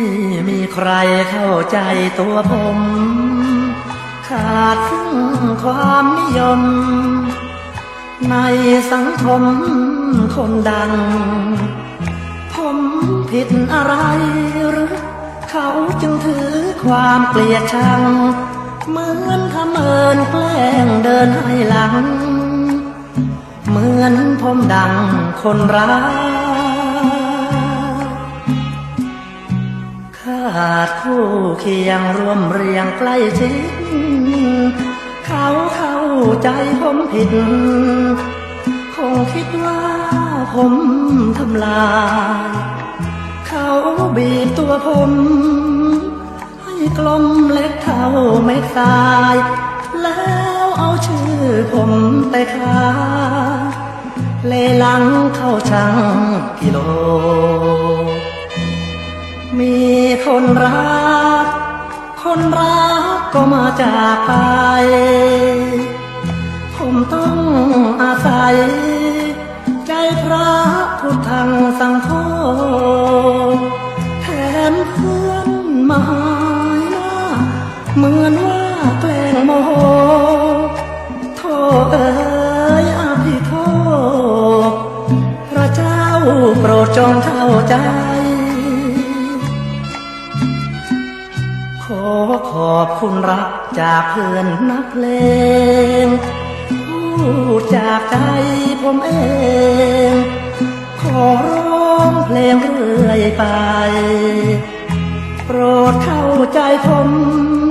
ไม่มีใครเข้าใจตัวผม ขาดซึ่งความนิยม ในสังคมคนดัง ผมผิดอะไรหรือ เขาจึงถือความเกลียดชัง เหมือนทำเอินแกล้งเดินให้หลัง เหมือนผมดังคนรักาดคู่เคียงร่วมเรียงใกล้ชิดเขาเข้าใจผมผิด คงคิดว่าผมทำลาย เขาบีบตัวผม ให้กลมเล็กเท่าเม็ดทราย แล้วเอาชื่อผมไปขายเลหลังเข้าช่างกิโล มีคนรัก คนรักก็มาจากไป ผมต้องอาศัย ใจพระพุทธังสังโฆแถมเพื่อนมาหายหน้า เหมือนว่าแกล้งโมโหโทษเอ๋ยอภิโทษพระเจ้าโปรดจงเข้าใจ อขอบคุณรักจากเพื่อนนักเลงพูดจากใจผมเอง ขอร้องเพลงเรื่อยไป โปรดเข้าใจผม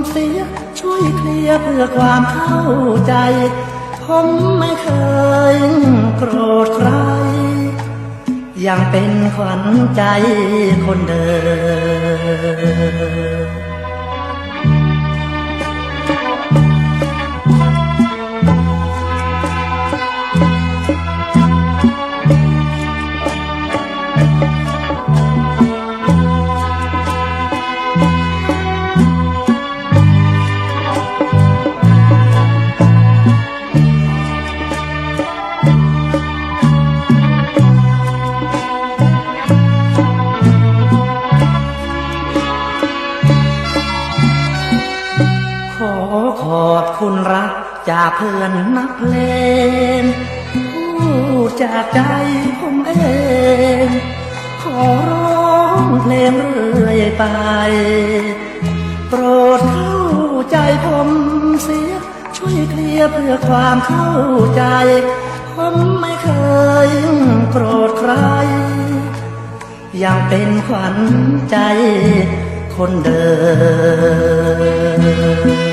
เสีย ช่วยเคลียร์เพื่อความเข้าใจ ผมไม่เคยโกรธใคร ยังเป็นขวัญใจคนเดิม ขอขอบคุณรักจากเพื่อนนักเลงพูดจากใจผมเอง ขอร้องเพลงเรื่อยไป โปรดเข้าใจผมเสีย ช่วยเคลียร์เพื่อความเข้าใจ ผมไม่เคยโกรธใคร ยังเป็นขวัญใจคนเดิม